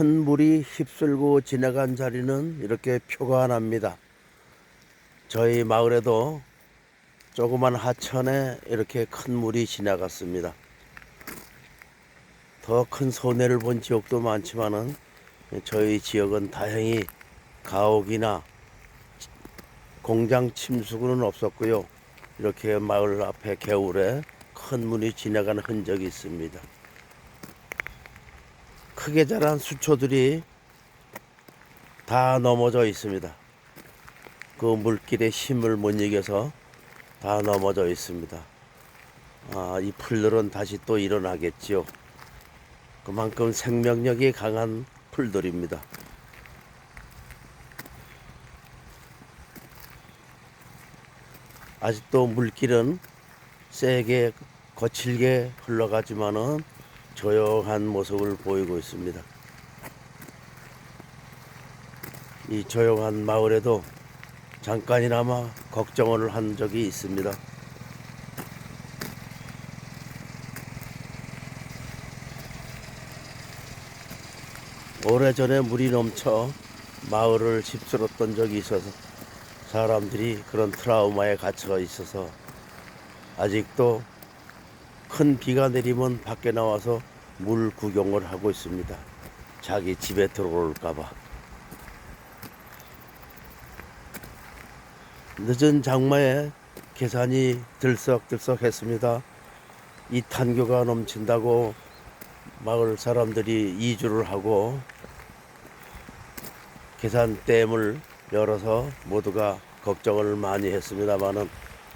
큰 물이 휩쓸고 지나간 자리는 이렇게 표가 납니다. 저희 마을에도 조그만 하천에 이렇게 큰 물이 지나갔습니다. 더 큰 손해를 본 지역도 많지만은 저희 지역은 다행히 가옥이나 공장 침수는 없었고요. 이렇게 마을 앞에 개울에 큰 물이 지나가는 흔적이 있습니다. 크게 자란 수초들이 다 넘어져 있습니다. 그 물길의 힘을 못 이겨서 다 넘어져 있습니다. 아, 이 풀들은 다시 또 일어나겠지요. 그만큼 생명력이 강한 풀들입니다. 아직도 물길은 세게 거칠게 흘러가지만은 조용한 모습을 보이고 있습니다. 이 조용한 마을에도 잠깐이나마 걱정을 한 적이 있습니다. 오래전에 물이 넘쳐 마을을 휩쓸었던 적이 있어서 사람들이 그런 트라우마에 갇혀 있어서 아직도 큰 비가 내리면 밖에 나와서 물 구경을 하고 있습니다. 자기 집에 들어올까봐. 늦은 장마에 계산이 들썩들썩 했습니다. 이 탄교가 넘친다고 마을 사람들이 이주를 하고 계산댐을 열어서 모두가 걱정을 많이 했습니다만은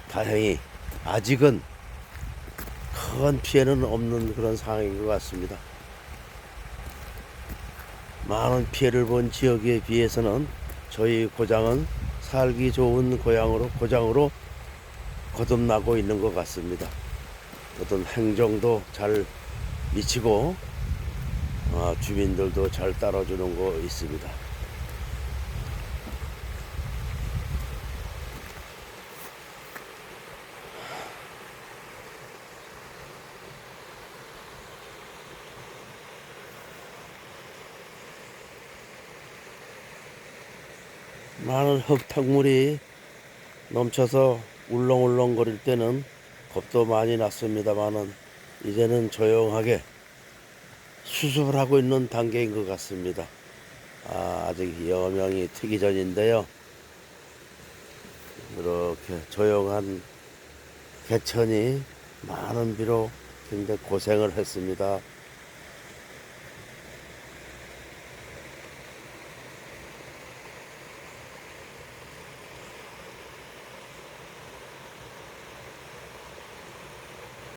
다행히 아직은 큰 피해는 없는 그런 상황인 것 같습니다. 많은 피해를 본 지역에 비해서는 저희 고장은 살기 좋은 고향으로 고장으로 거듭나고 있는 것 같습니다. 어떤 행정도 잘 미치고 아, 주민들도 잘 따라주는 거 있습니다. 많은 흙탕물이 넘쳐서 울렁울렁 거릴 때는 겁도 많이 났습니다만은 이제는 조용하게 수습을 하고 있는 단계인 것 같습니다. 아, 아직 여명이 트기 전인데요. 이렇게 조용한 개천이 많은 비로 굉장히 고생을 했습니다.